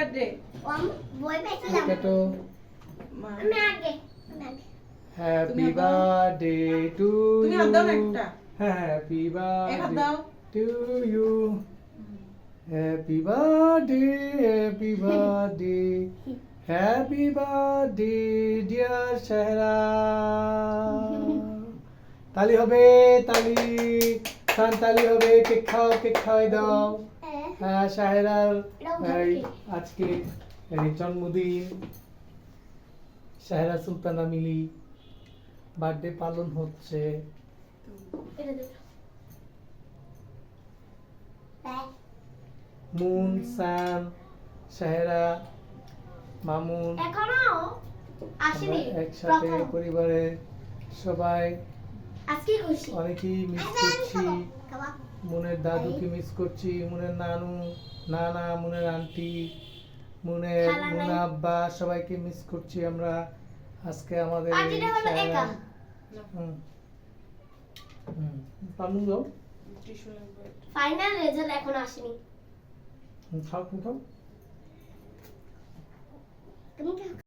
Birthday আমি আগে happy. Birthday two তুমি হাত দাও। একটা। Happy birthday to you happy birthday happy birthday happy birthday dear Sehra তালি হবে তালি। খান তালি হবে কেক খাও কেক খাওয়াই দাও। হ্যাঁ। সাহেরার আজকে এই জন্মদিন। সাহেরা সুলতানা মিলি বার্থডে পালন হচ্ছে। বাই মুন সান সাহেরা মামুন। এখনও আসেনি। একসাথে পরিবারে সবাই আজকে খুশি। অনেকেই মিস আচ্ছা, করছি। খাব, খাব। মনের দাদুকে মিস করছি মনের নানু নানা মনের আন্টি মনের মুনা আব্বা সবাইকে মিস করছি আমরা। আজকে আমাদের ফাইনাল রেজাল্ট এখন আসেনি। খাও খাও।